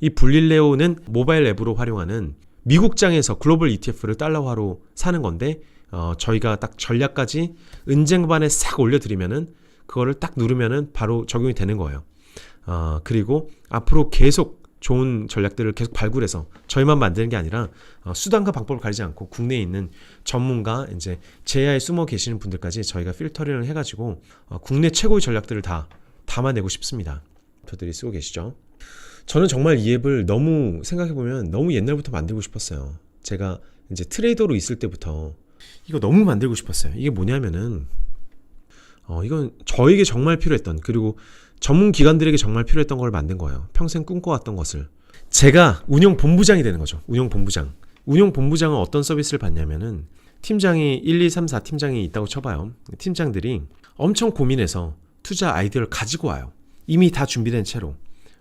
이 불릴레오는 모바일 앱으로 활용하는 미국장에서 글로벌 ETF를 달러화로 사는 건데 어, 저희가 딱 전략까지 은쟁반에 싹 올려드리면은 그거를 딱 누르면은 바로 적용이 되는 거예요. 어, 그리고 앞으로 계속 좋은 전략들을 계속 발굴해서 저희만 만드는 게 아니라 어, 수단과 방법을 가리지 않고 국내에 있는 전문가 이제 제야에 숨어 계시는 분들까지 저희가 필터링을 해가지고 어, 국내 최고의 전략들을 다 담아내고 싶습니다. 저들이 쓰고 계시죠. 저는 정말 이 앱을 너무 생각해보면 너무 옛날부터 만들고 싶었어요. 제가 이제 트레이더로 있을 때부터 이거 너무 만들고 싶었어요. 이게 뭐냐면은 어, 이건 저에게 정말 필요했던 그리고 전문 기관들에게 정말 필요했던 걸 만든 거예요. 평생 꿈꿔왔던 것을. 제가 운영 본부장이 되는 거죠. 운영 본부장. 운영 본부장은 어떤 서비스를 받냐면은 팀장이 1, 2, 3, 4 팀장이 있다고 쳐봐요. 팀장들이 엄청 고민해서 투자 아이디어를 가지고 와요. 이미 다 준비된 채로.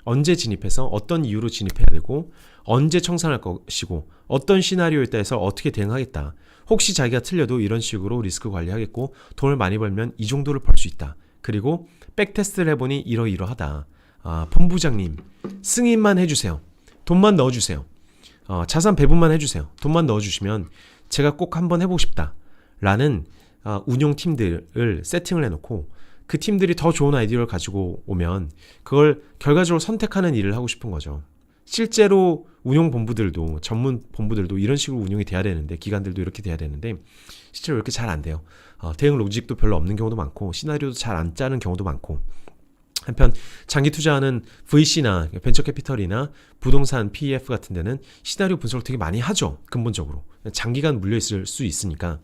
언제 진입해서 어떤 이유로 진입해야 되고 언제 청산할 것이고 어떤 시나리오에 따라서 어떻게 대응하겠다. 혹시 자기가 틀려도 이런 식으로 리스크 관리하겠고 돈을 많이 벌면 이 정도를 벌 수 있다. 그리고 백테스트를 해보니 이러이러하다. 아, 본부장님 승인만 해주세요. 돈만 넣어주세요. 어, 자산 배분만 해주세요. 돈만 넣어주시면 제가 꼭 한번 해보고 싶다. 라는 아, 운용팀들을 세팅을 해놓고 그 팀들이 더 좋은 아이디어를 가지고 오면 그걸 결과적으로 선택하는 일을 하고 싶은 거죠. 실제로 운용 본부들도 전문 본부들도 이런 식으로 운영이 돼야 되는데 기관들도 이렇게 돼야 되는데 실제로 이렇게 잘 안 돼요. 어, 대응 로직도 별로 없는 경우도 많고 시나리오도 잘 안 짜는 경우도 많고 한편 장기 투자하는 VC나 벤처 캐피털이나 부동산 PEF 같은 데는 시나리오 분석을 되게 많이 하죠. 근본적으로 장기간 물려 있을 수 있으니까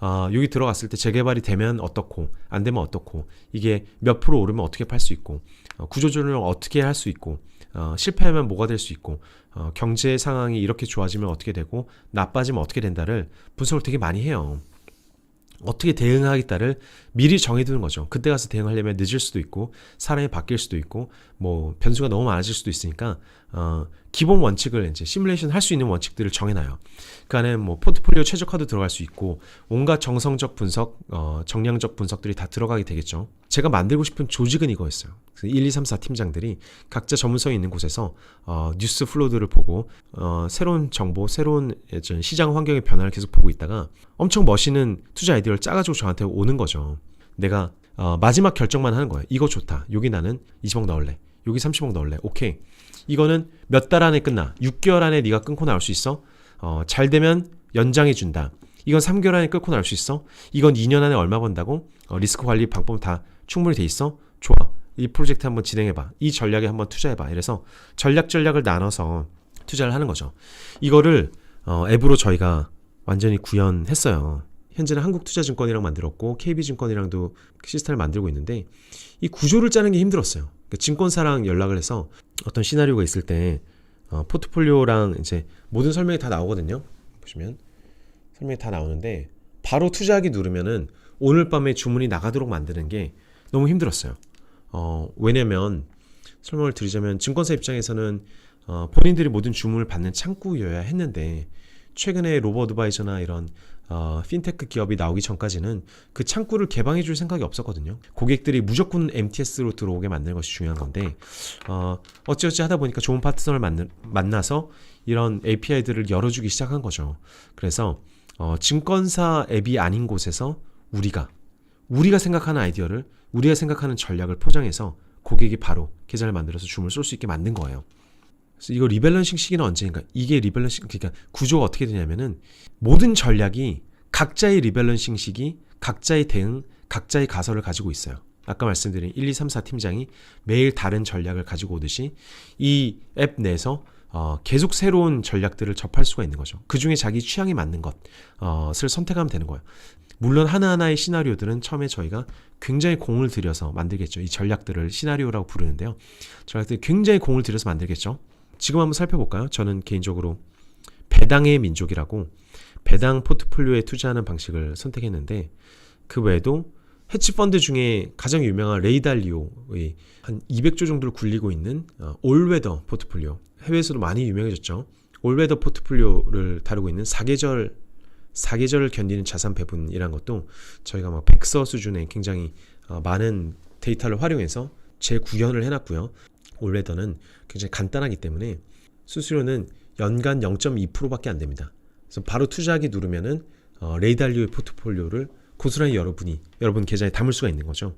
아, 여기 들어갔을 때 재개발이 되면 어떻고 안 되면 어떻고 이게 몇 프로 오르면 어떻게 팔 수 있고 어, 구조조정을 어떻게 할 수 있고 어, 실패하면 뭐가 될 수 있고 어, 경제 상황이 이렇게 좋아지면 어떻게 되고 나빠지면 어떻게 된다를 분석을 되게 많이 해요. 어떻게 대응하겠다를 미리 정해두는 거죠. 그때 가서 대응하려면 늦을 수도 있고 사람이 바뀔 수도 있고 뭐 변수가 너무 많아질 수도 있으니까 어, 기본 원칙을 이제 시뮬레이션 할 수 있는 원칙들을 정해놔요. 그 안에 뭐 포트폴리오 최적화도 들어갈 수 있고 온갖 정성적 분석, 어, 정량적 분석들이 다 들어가게 되겠죠. 제가 만들고 싶은 조직은 이거였어요. 1, 2, 3, 4 팀장들이 각자 전문성이 있는 곳에서 어, 뉴스 플로드를 보고 어, 새로운 정보, 새로운 시장 환경의 변화를 계속 보고 있다가 엄청 멋있는 투자 아이디어를 짜가지고 저한테 오는 거죠. 내가 어, 마지막 결정만 하는 거예요. 이거 좋다. 여기 나는 20억 넣을래. 여기 30억 넣을래. 오케이. 이거는 몇 달 안에 끝나. 6개월 안에 네가 끊고 나올 수 있어. 어, 잘 되면 연장해 준다. 이건 3개월 안에 끊고 나올 수 있어. 이건 2년 안에 얼마 번다고? 어, 리스크 관리 방법 다 충분히 돼 있어. 좋아. 이 프로젝트 한번 진행해봐. 이 전략에 한번 투자해봐. 이래서 전략 전략을 나눠서 투자를 하는 거죠. 이거를 어, 앱으로 저희가 완전히 구현했어요. 현재는 한국투자증권이랑 만들었고 KB증권이랑도 시스템을 만들고 있는데 이 구조를 짜는 게 힘들었어요. 그러니까 증권사랑 연락을 해서 어떤 시나리오가 있을 때 어, 포트폴리오랑 이제 모든 설명이 다 나오거든요. 보시면 설명이 다 나오는데 바로 투자하기 누르면은 오늘 밤에 주문이 나가도록 만드는 게 너무 힘들었어요. 어, 왜냐면 설명을 드리자면 증권사 입장에서는 어, 본인들이 모든 주문을 받는 창구여야 했는데 최근에 로버드바이저나 이런 어, 핀테크 기업이 나오기 전까지는 그 창구를 개방해 줄 생각이 없었거든요. 고객들이 무조건 MTS로 들어오게 만드는 것이 중요한 건데 어, 어찌어찌 하다 보니까 좋은 파트너를 만나, 만나서 이런 API들을 열어주기 시작한 거죠. 그래서 어, 증권사 앱이 아닌 곳에서 우리가 우리가 생각하는 아이디어를 우리가 생각하는 전략을 포장해서 고객이 바로 계좌를 만들어서 주문을 쏠 수 있게 만든 거예요. 그래서 이거 리밸런싱 시기는 언제인가? 이게 리밸런싱 그러니까 구조가 어떻게 되냐면은 모든 전략이 각자의 리밸런싱 시기, 각자의 대응, 각자의 가설을 가지고 있어요. 아까 말씀드린 1, 2, 3, 4 팀장이 매일 다른 전략을 가지고 오듯이 이 앱 내에서 어, 계속 새로운 전략들을 접할 수가 있는 거죠. 그 중에 자기 취향에 맞는 것을 선택하면 되는 거예요. 물론 하나하나의 시나리오들은 처음에 저희가 굉장히 공을 들여서 만들겠죠. 이 전략들을 시나리오라고 부르는데요. 전략들이 굉장히 공을 들여서 만들겠죠. 지금 한번 살펴볼까요? 저는 개인적으로 배당의 민족이라고 배당 포트폴리오에 투자하는 방식을 선택했는데 그 외에도 헤치 펀드 중에 가장 유명한 레이달리오의 한 200조 정도를 굴리고 있는 어, 올웨더 포트폴리오 해외에서도 많이 유명해졌죠. 올웨더 포트폴리오를 다루고 있는 사계절 사계절을 견디는 자산 배분이란 것도 저희가 막 백서 수준의 굉장히 어, 많은 데이터를 활용해서 재구현을 해놨고요. 올레더는 굉장히 간단하기 때문에 수수료는 연간 0.2%밖에 안 됩니다. 그래서 바로 투자하기 누르면은 어, 레이달리오의 포트폴리오를 고스란히 여러분이 여러분 계좌에 담을 수가 있는 거죠.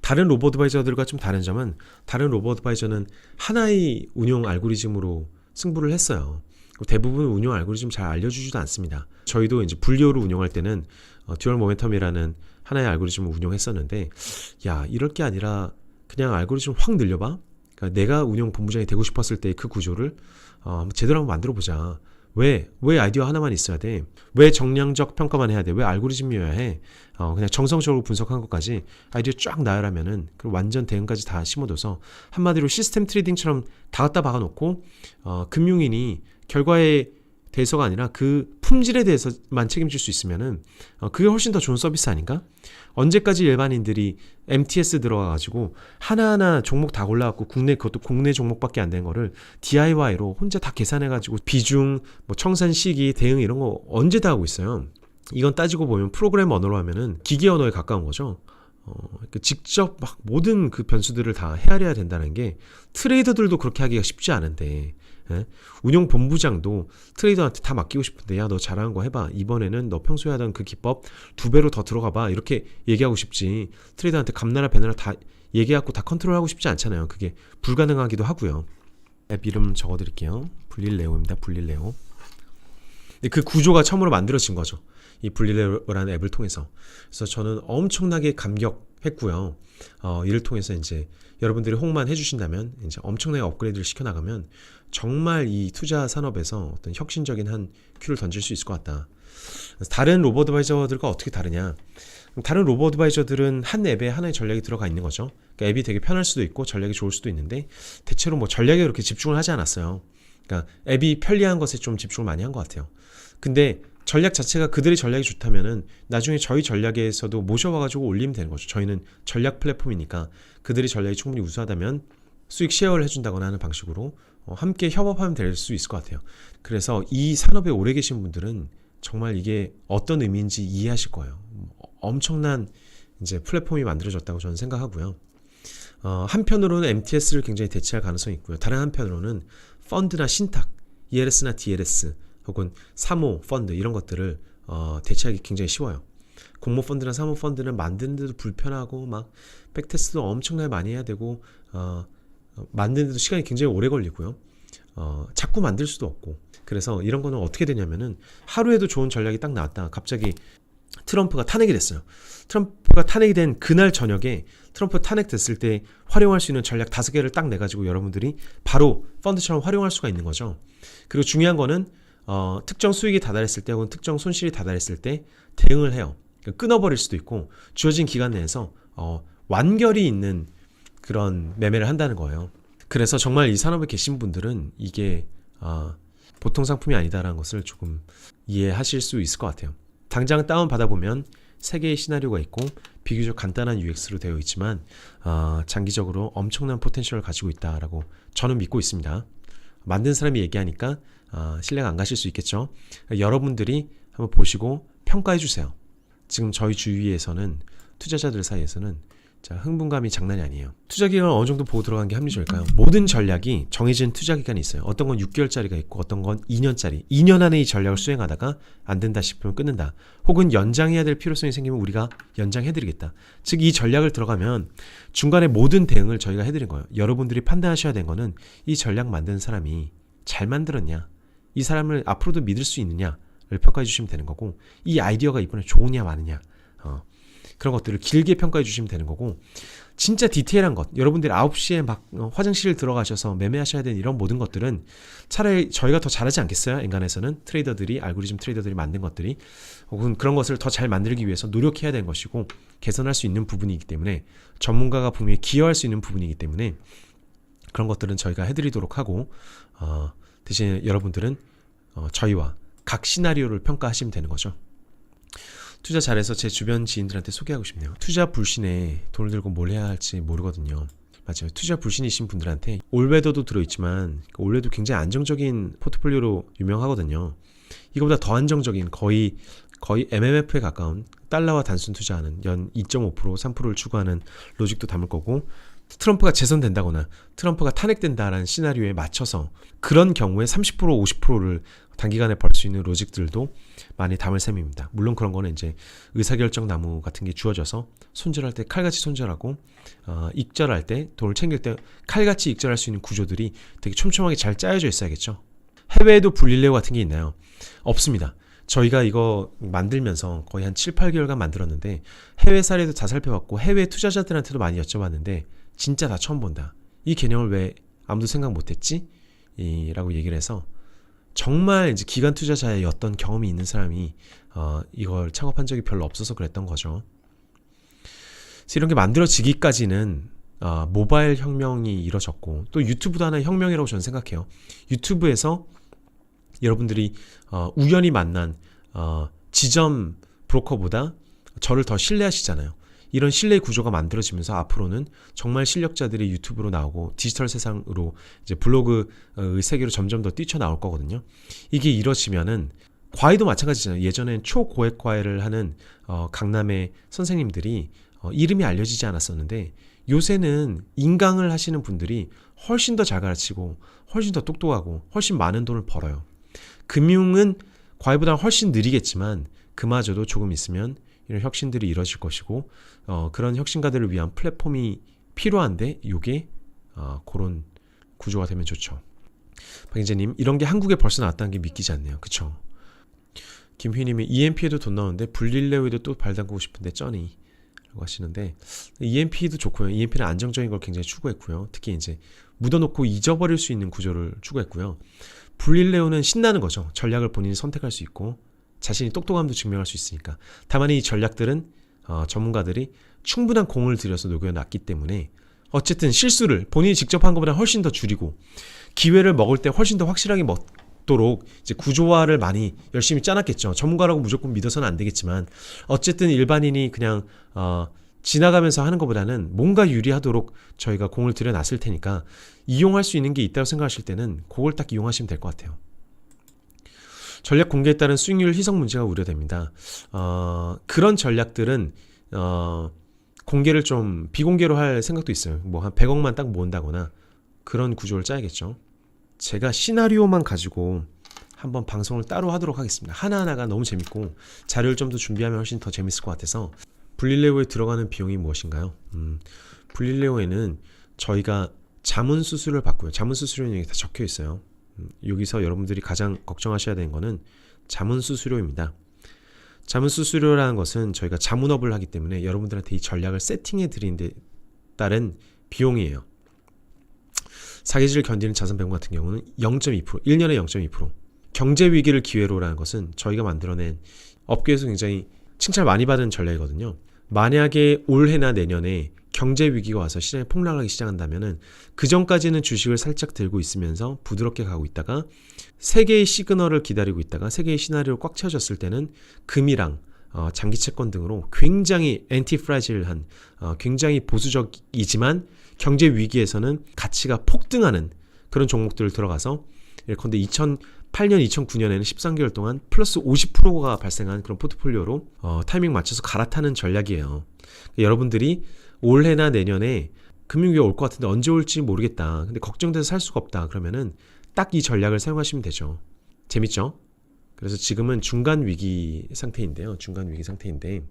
다른 로버드바이저들과 좀 다른 점은 다른 로버드바이저는 하나의 운용 알고리즘으로 승부를 했어요. 대부분 운용 알고리즘 잘 알려주지도 않습니다. 저희도 이제 분리호를 운용할 때는 어, 듀얼 모멘텀이라는 하나의 알고리즘을 운용했었는데, 야 이럴 게 아니라 그냥 알고리즘 확 늘려봐. 그러니까 내가 운용 본부장이 되고 싶었을 때 그 구조를 어, 제대로 한번 만들어 보자. 왜? 왜 아이디어 하나만 있어야 돼? 왜 정량적 평가만 해야 돼? 왜 알고리즘이어야 해? 어, 그냥 정성적으로 분석한 것까지 아이디어 쫙 나열하면은 그 완전 대응까지 다 심어둬서 한마디로 시스템 트레이딩처럼 다 갖다 박아놓고 어, 금융인이 결과에 대해서가 아니라 그 품질에 대해서만 책임질 수 있으면은 어, 그게 훨씬 더 좋은 서비스 아닌가? 언제까지 일반인들이 MTS 들어가가지고 하나하나 종목 다 골라갖고 국내 그것도 국내 종목밖에 안 된 거를 DIY로 혼자 다 계산해가지고 비중, 뭐 청산 시기, 대응 이런 거 언제 다 하고 있어요. 이건 따지고 보면 프로그램 언어로 하면은 기계 언어에 가까운 거죠. 어, 그 직접 막 모든 그 변수들을 다 헤아려야 된다는 게 트레이더들도 그렇게 하기가 쉽지 않은데 예? 운용 본부장도 트레이더한테 다 맡기고 싶은데 야 너 잘하는 거 해봐. 이번에는 너 평소에 하던 그 기법 두 배로 더 들어가봐. 이렇게 얘기하고 싶지. 트레이더한테 감나라 배나라 다 얘기하고 다 컨트롤하고 싶지 않잖아요. 그게 불가능하기도 하고요. 앱 이름 적어드릴게요. 불릴레오입니다. 불릴레오. 그 구조가 처음으로 만들어진 거죠. 이 불릴레오라는 앱을 통해서. 그래서 저는 엄청나게 감격 했고요 어, 이를 통해서 이제 여러분들이 홍만 해주신다면 이제 엄청나게 업그레이드를 시켜나가면 정말 이 투자 산업에서 어떤 혁신적인 한 큐를 던질 수 있을 것 같다. 다른 로버드바이저들과 어떻게 다르냐? 다른 로버드바이저들은 한 앱에 하나의 전략이 들어가 있는 거죠. 그러니까 앱이 되게 편할 수도 있고 전략이 좋을 수도 있는데 대체로 뭐 전략에 그렇게 집중을 하지 않았어요. 그러니까 앱이 편리한 것에 좀 집중을 많이 한 것 같아요. 근데 전략 자체가 그들의 전략이 좋다면은 나중에 저희 전략에서도 모셔와가지고 올리면 되는 거죠. 저희는 전략 플랫폼이니까 그들의 전략이 충분히 우수하다면 수익 쉐어를 해준다거나 하는 방식으로 어, 함께 협업하면 될 수 있을 것 같아요. 그래서 이 산업에 오래 계신 분들은 정말 이게 어떤 의미인지 이해하실 거예요. 엄청난 이제 플랫폼이 만들어졌다고 저는 생각하고요. 어, 한편으로는 MTS를 굉장히 대체할 가능성이 있고요. 다른 한편으로는 펀드나 신탁, ELS나 DLS 혹은 사모 펀드 이런 것들을 어, 대체하기 굉장히 쉬워요. 공모 펀드나 사모 펀드는 만드는데도 불편하고 막 백테스트도 엄청나게 많이 해야 되고 어, 만드는데도 시간이 굉장히 오래 걸리고요. 어, 자꾸 만들 수도 없고. 그래서 이런 거는 어떻게 되냐면은 하루에도 좋은 전략이 딱 나왔다. 갑자기 트럼프가 탄핵이 됐어요. 트럼프가 탄핵이 된 그날 저녁에 트럼프 탄핵됐을 때 활용할 수 있는 전략 다섯 개를 딱 내가지고 여러분들이 바로 펀드처럼 활용할 수가 있는 거죠. 그리고 중요한 거는 어, 특정 수익이 다다랐을 때 혹은 특정 손실이 다다랐을 때 대응을 해요. 그러니까 끊어버릴 수도 있고 주어진 기간 내에서 어, 완결이 있는 그런 매매를 한다는 거예요. 그래서 정말 이 산업에 계신 분들은 이게 아, 보통 상품이 아니다라는 것을 조금 이해하실 수 있을 것 같아요. 당장 다운 받아보면 세 개의 시나리오가 있고 비교적 간단한 UX로 되어 있지만 아, 장기적으로 엄청난 포텐셜을 가지고 있다라고 저는 믿고 있습니다. 만든 사람이 얘기하니까 아, 신뢰가 안 가실 수 있겠죠. 여러분들이 한번 보시고 평가해 주세요. 지금 저희 주위에서는 투자자들 사이에서는 자, 흥분감이 장난이 아니에요. 투자 기간을 어느 정도 보고 들어간 게 합리적일까요? 모든 전략이 정해진 투자 기간이 있어요. 어떤 건 6개월짜리가 있고 어떤 건 2년짜리. 2년 안에 이 전략을 수행하다가 안 된다 싶으면 끊는다. 혹은 연장해야 될 필요성이 생기면 우리가 연장해 드리겠다. 즉 이 전략을 들어가면 중간에 모든 대응을 저희가 해 드린 거예요. 여러분들이 판단하셔야 되는 거는 이 전략 만든 사람이 잘 만들었냐? 이 사람을 앞으로도 믿을 수 있느냐를 평가해 주시면 되는 거고 이 아이디어가 이번에 좋으냐 마느냐. 어. 그런 것들을 길게 평가해 주시면 되는 거고 진짜 디테일한 것 여러분들이 9시에 막 어, 화장실 들어가셔서 매매하셔야 되는 이런 모든 것들은 차라리 저희가 더 잘하지 않겠어요 인간에서는 트레이더들이 알고리즘 트레이더들이 만든 것들이 혹은 그런 것을 더 잘 만들기 위해서 노력해야 되는 것이고 개선할 수 있는 부분이기 때문에 전문가가 분명히 기여할 수 있는 부분이기 때문에 그런 것들은 저희가 해드리도록 하고 어, 대신 여러분들은 어, 저희와 각 시나리오를 평가하시면 되는 거죠. 투자 잘해서 제 주변 지인들한테 소개하고 싶네요. 투자 불신에 돈을 들고 뭘 해야 할지 모르거든요. 맞아요. 투자 불신이신 분들한테 올웨더도 들어있지만 그 올웨도 굉장히 안정적인 포트폴리오로 유명하거든요. 이거보다 더 안정적인 거의 거의 MMF에 가까운 달러와 단순 투자하는 연 2.5% 3%를 추구하는 로직도 담을 거고 트럼프가 재선된다거나 트럼프가 탄핵된다라는 시나리오에 맞춰서 그런 경우에 30% 50%를 단기간에 벌 수 있는 로직들도 많이 담을 셈입니다. 물론 그런 거는 이제 의사결정 나무 같은 게 주어져서 손절할 때 칼같이 손절하고 어, 익절할 때 돈을 챙길 때 칼같이 익절할 수 있는 구조들이 되게 촘촘하게 잘 짜여져 있어야겠죠. 해외에도 불릴레오 같은 게 있나요? 없습니다. 저희가 이거 만들면서 거의 한 7, 8개월간 만들었는데 해외 사례도 다 살펴봤고 해외 투자자들한테도 많이 여쭤봤는데 진짜 다 처음 본다. 이 개념을 왜 아무도 생각 못했지? 이, 라고 얘기를 해서 정말 이제 기관 투자자의 어떤 경험이 있는 사람이 어, 이걸 창업한 적이 별로 없어서 그랬던 거죠. 그래서 이런 게 만들어지기까지는 어, 모바일 혁명이 이뤄졌고 또 유튜브도 하나의 혁명이라고 저는 생각해요. 유튜브에서 여러분들이 어, 우연히 만난 어, 지점 브로커보다 저를 더 신뢰하시잖아요. 이런 신뢰 구조가 만들어지면서 앞으로는 정말 실력자들이 유튜브로 나오고 디지털 세상으로 이제 블로그의 세계로 점점 더 뛰쳐나올 거거든요. 이게 이뤄지면은 과외도 마찬가지잖아요. 예전엔 초고액 과외를 하는 어, 강남의 선생님들이 어, 이름이 알려지지 않았었는데 요새는 인강을 하시는 분들이 훨씬 더 잘 가르치고 훨씬 더 똑똑하고 훨씬 많은 돈을 벌어요. 금융은 과외보다 훨씬 느리겠지만 그마저도 조금 있으면 이런 혁신들이 이뤄질 것이고 어, 그런 혁신가들을 위한 플랫폼이 필요한데 요게 어, 그런 구조가 되면 좋죠. 박인재님 이런 게 한국에 벌써 나왔다는 게 믿기지 않네요. 그쵸? 김휘님이 EMP에도 돈 나오는데 불릴레오에도 또 발 담그고 싶은데 쩌니 라고 하시는데 EMP도 좋고요. EMP는 안정적인 걸 굉장히 추구했고요. 특히 이제 묻어놓고 잊어버릴 수 있는 구조를 추구했고요. 불릴레오는 신나는 거죠. 전략을 본인이 선택할 수 있고 자신이 똑똑함도 증명할 수 있으니까. 다만 이 전략들은 어, 전문가들이 충분한 공을 들여서 녹여놨기 때문에 어쨌든 실수를 본인이 직접 한 것보다 훨씬 더 줄이고 기회를 먹을 때 훨씬 더 확실하게 먹도록 이제 구조화를 많이 열심히 짜놨겠죠. 전문가라고 무조건 믿어서는 안 되겠지만 어쨌든 일반인이 그냥 어, 지나가면서 하는 것보다는 뭔가 유리하도록 저희가 공을 들여놨을 테니까 이용할 수 있는 게 있다고 생각하실 때는 그걸 딱 이용하시면 될 것 같아요. 전략 공개에 따른 수익률 희석 문제가 우려됩니다. 어, 그런 전략들은 어, 공개를 좀 비공개로 할 생각도 있어요. 뭐 한 100억만 딱 모은다거나 그런 구조를 짜야겠죠. 제가 시나리오만 가지고 한번 방송을 따로 하도록 하겠습니다. 하나하나가 너무 재밌고 자료를 좀 더 준비하면 훨씬 더 재밌을 것 같아서 불릴레오에 들어가는 비용이 무엇인가요? 음, 불릴레오에는 저희가 자문 수수료를 받고요. 자문 수수료는 여기 다 적혀 있어요. 음, 여기서 여러분들이 가장 걱정하셔야 되는 거는 자문 수수료입니다. 자문 수수료라는 것은 저희가 자문업을 하기 때문에 여러분들한테 이 전략을 세팅해 드리는 데 따른 비용이에요. 사기질을 견디는 자산 배분 같은 경우는 0.2%, 1년에 0.2%. 경제 위기를 기회로라는 것은 저희가 만들어낸 업계에서 굉장히 칭찬 많이 받은 전략이거든요. 만약에 올해나 내년에 경제 위기가 와서 시장이 폭락하기 시작한다면은 그 전까지는 주식을 살짝 들고 있으면서 부드럽게 가고 있다가 세 개의 시그널을 기다리고 있다가 세 개의 시나리오를 꽉 채워졌을 때는 금이랑 어, 장기 채권 등으로 굉장히 엔티 프라질한 어, 굉장히 보수적이지만 경제 위기에서는 가치가 폭등하는 그런 종목들을 들어가서 예컨대 2008년, 2009년에는 13개월 동안 플러스 50%가 발생한 그런 포트폴리오로 어, 타이밍 맞춰서 갈아타는 전략이에요. 여러분들이 올해나 내년에 금융위기가 올것 같은데 언제 올지 모르겠다. 근데 걱정돼서 살 수가 없다. 그러면은 딱 이 전략을 사용하시면 되죠. 재밌죠? 그래서 지금은 중간 위기 상태인데요. 중간 위기 상태인데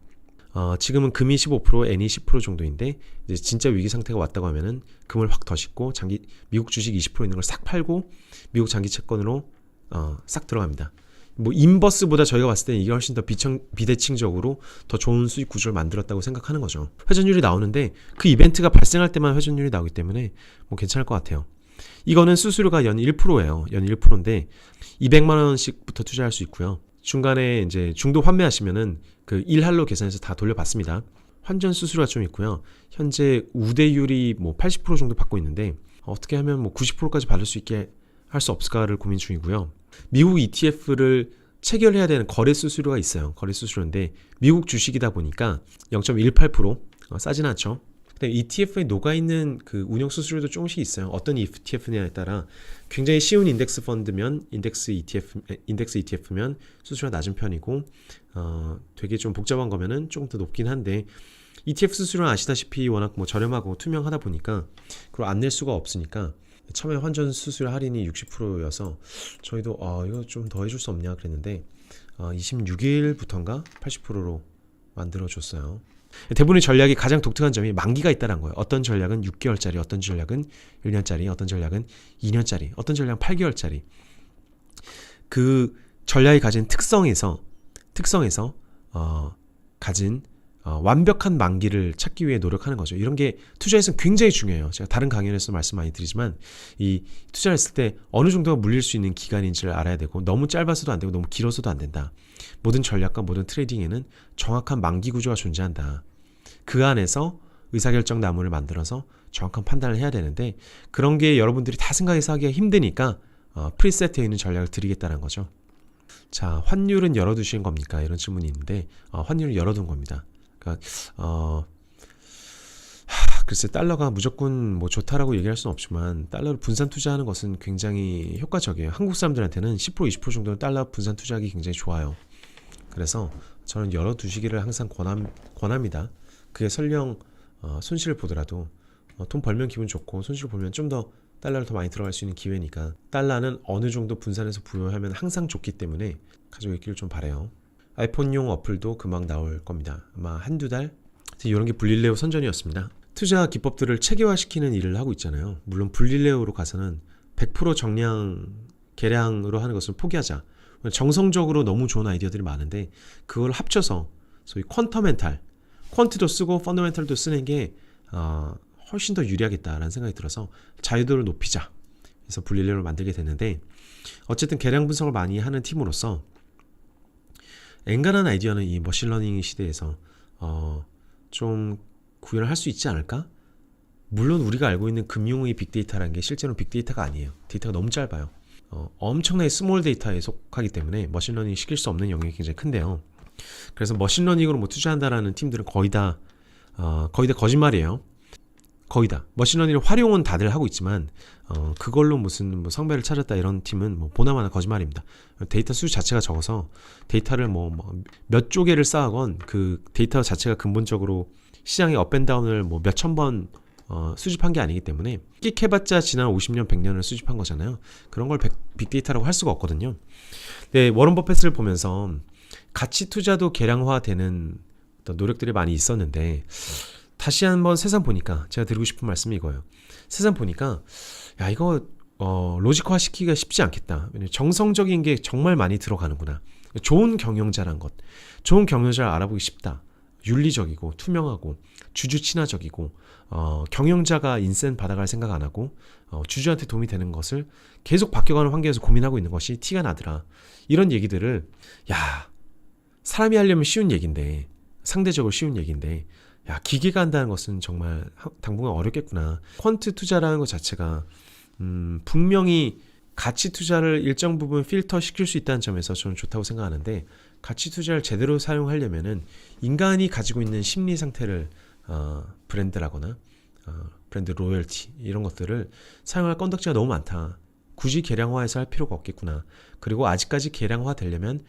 어, 지금은 금이 15%, 엔이 10% 정도인데 이제 진짜 위기 상태가 왔다고 하면은 금을 확 더 싣고 장기 미국 주식 20% 있는 걸 싹 팔고 미국 장기 채권으로 어, 싹 들어갑니다. 뭐 인버스보다 저희가 봤을 때는 이게 훨씬 더 비청, 비대칭적으로 더 좋은 수익 구조를 만들었다고 생각하는 거죠. 회전율이 나오는데 그 이벤트가 발생할 때만 회전율이 나오기 때문에 뭐 괜찮을 것 같아요. 이거는 수수료가 연 1%예요. 연 1%인데 200만 원씩부터 투자할 수 있고요. 중간에 이제 중도 환매하시면은 그 1할로 계산해서 다 돌려받습니다. 환전 수수료가 좀 있고요. 현재 우대율이 뭐 80% 정도 받고 있는데 어떻게 하면 뭐 90%까지 받을 수 있게 할 수 없을까를 고민 중이고요. 미국 ETF를 체결해야 되는 거래 수수료가 있어요. 거래 수수료인데 미국 주식이다 보니까 0.18% 어, 싸진 않죠. 근데 ETF에 녹아 있는 그 운영 수수료도 조금씩 있어요. 어떤 ETF냐에 따라 굉장히 쉬운 인덱스 펀드면 인덱스 ETF 인덱스 ETF면 수수료가 낮은 편이고 어 되게 좀 복잡한 거면은 조금 더 높긴 한데 ETF 수수료는 아시다시피 워낙 뭐 저렴하고 투명하다 보니까 그걸 안 낼 수가 없으니까 처음에 환전 수수료 할인이 60%여서 저희도 어 이거 좀 더 해줄 수 없냐 그랬는데 어, 26일부터인가 80%로 만들어 줬어요. 대부분의 전략이 가장 독특한 점이 만기가 있다는 거예요. 어떤 전략은 6개월짜리, 어떤 전략은 1년짜리, 어떤 전략은 2년짜리, 어떤 전략은 8개월짜리. 그 전략이 가진 특성에서 특성에서 어, 가진 어, 완벽한 만기를 찾기 위해 노력하는 거죠. 이런 게 투자에서는 굉장히 중요해요. 제가 다른 강연에서 말씀 많이 드리지만 이 투자를 했을 때 어느 정도가 물릴 수 있는 기간인지를 알아야 되고 너무 짧아서도 안 되고 너무 길어서도 안 된다. 모든 전략과 모든 트레이딩에는 정확한 만기 구조가 존재한다. 그 안에서 의사결정 나무를 만들어서 정확한 판단을 해야 되는데 그런 게 여러분들이 다 생각해서 하기가 힘드니까 어, 프리세트에 있는 전략을 드리겠다는 거죠. 자, 환율은 열어두신 겁니까? 이런 질문이 있는데 어, 환율은 열어둔 겁니다. 그러니까 어, 하, 글쎄 달러가 무조건 뭐 좋다라고 얘기할 수는 없지만 달러를 분산 투자하는 것은 굉장히 효과적이에요. 한국 사람들한테는 10% 20% 정도는 달러 분산 투자하기 굉장히 좋아요. 그래서 저는 열어 두시기를 항상 권함, 권합니다. 그게 설령 어, 손실을 보더라도 어, 돈 벌면 기분 좋고 손실 보면 좀 더 달러를 더 많이 들어갈 수 있는 기회니까 달러는 어느 정도 분산해서 부여하면 항상 좋기 때문에 가지고 있기를 좀 바래요. 아이폰용 어플도 금방 나올 겁니다. 아마 한두 달? 이런 게 불릴레오 선전이었습니다. 투자 기법들을 체계화시키는 일을 하고 있잖아요. 물론 불릴레오로 가서는 100% 정량 계량으로 하는 것을 포기하자. 정성적으로 너무 좋은 아이디어들이 많은데 그걸 합쳐서 소위 퀀터멘탈, 퀀트도 쓰고 펀더멘탈도 쓰는 게 어, 훨씬 더 유리하겠다라는 생각이 들어서 자유도를 높이자. 그래서 분리를 만들게 됐는데 어쨌든 계량 분석을 많이 하는 팀으로서 엔간한 아이디어는 이 머신러닝 시대에서 어, 좀 구현을 할 수 있지 않을까? 물론 우리가 알고 있는 금융의 빅데이터라는 게 실제로 빅데이터가 아니에요. 데이터가 너무 짧아요. 어, 엄청나게 스몰 데이터에 속하기 때문에 머신러닝 시킬 수 없는 영역이 굉장히 큰데요. 그래서 머신러닝으로 뭐 투자한다라는 팀들은 거의 다 어, 거의 다 거짓말이에요. 거의 다 머신러닝을 활용은 다들 하고 있지만 어, 그걸로 무슨 뭐 성배를 찾았다 이런 팀은 뭐 보나마나 거짓말입니다. 데이터 수 자체가 적어서 데이터를 뭐 몇 조개를 쌓아건 그 데이터 자체가 근본적으로 시장의 업앤다운을 뭐 몇 천 번 어, 수집한 게 아니기 때문에 끽해봤자 지난 50년, 100년을 수집한 거잖아요. 그런 걸 백- 빅데이터라고 할 수가 없거든요. 네, 워런 버핏을 보면서 가치 투자도 계량화되는 어떤 노력들이 많이 있었는데 다시 한번 세상 보니까 제가 드리고 싶은 말씀이 이거예요. 세상 보니까 야 이거 어, 로직화 시키기가 쉽지 않겠다. 정성적인 게 정말 많이 들어가는구나. 좋은 경영자란 것, 좋은 경영자를 알아보기 쉽다. 윤리적이고 투명하고 주주 친화적이고 어, 경영자가 인센 받아갈 생각 안 하고 어, 주주한테 도움이 되는 것을 계속 바뀌어가는 환경에서 고민하고 있는 것이 티가 나더라. 이런 얘기들을 야 사람이 하려면 쉬운 얘기인데 상대적으로 쉬운 얘기인데 야 기계가 한다는 것은 정말 하- 당분간 어렵겠구나. 퀀트 투자라는 것 자체가 음, 분명히 가치 투자를 일정 부분 필터 시킬 수 있다는 점에서 저는 좋다고 생각하는데 가치 투자를 제대로 사용하려면은 인간이 가지고 있는 심리 상태를 어, 브랜드라거나 어, 브랜드 로열티 이런 것들을 사용할 건덕지가 너무 많다. 굳이 계량화해서 할 필요가 없겠구나. 그리고 아직까지 계량화 되려면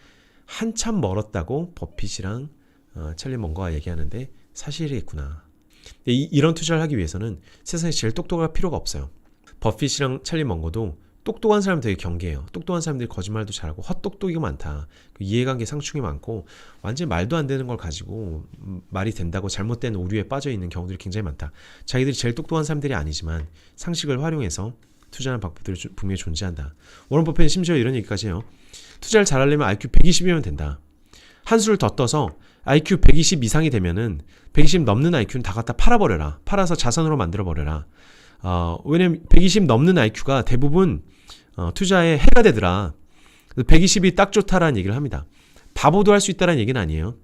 한참 멀었다고 버핏이랑 어, 찰리 멍거가 얘기하는데 사실이겠구나. 근데 이, 이런 투자를 하기 위해서는 세상에 제일 똑똑할 필요가 없어요. 버핏이랑 찰리 멍거도 똑똑한 사람 되게 경계해요. 똑똑한 사람들이 거짓말도 잘하고 헛똑똑이가 많다. 그 이해관계 상충이 많고 완전 히 말도 안 되는 걸 가지고 음, 말이 된다고 잘못된 오류에 빠져 있는 경우들이 굉장히 많다. 자기들이 제일 똑똑한 사람들이 아니지만 상식을 활용해서 투자하는 방법들이 주- 분명히 존재한다. 워런 버핏은 심지어 이런 얘기까지 해요. 투자를 잘하려면 IQ 120이면 된다. 한 수를 더 떠서 IQ 120 이상이 되면은 120 넘는 IQ는 다 갖다 팔아버려라. 팔아서 자산으로 만들어버려라. 어, 왜냐면 120 넘는 IQ가 대부분 어, 투자에 해가 되더라. 120이 딱 좋다라는 얘기를 합니다. 바보도 할 수 있다라는 얘기는 아니에요.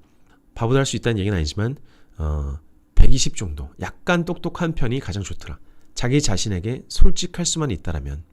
바보도 할 수 있다는 얘기는 아니지만 어, 120 정도 약간 똑똑한 편이 가장 좋더라. 자기 자신에게 솔직할 수만 있다라면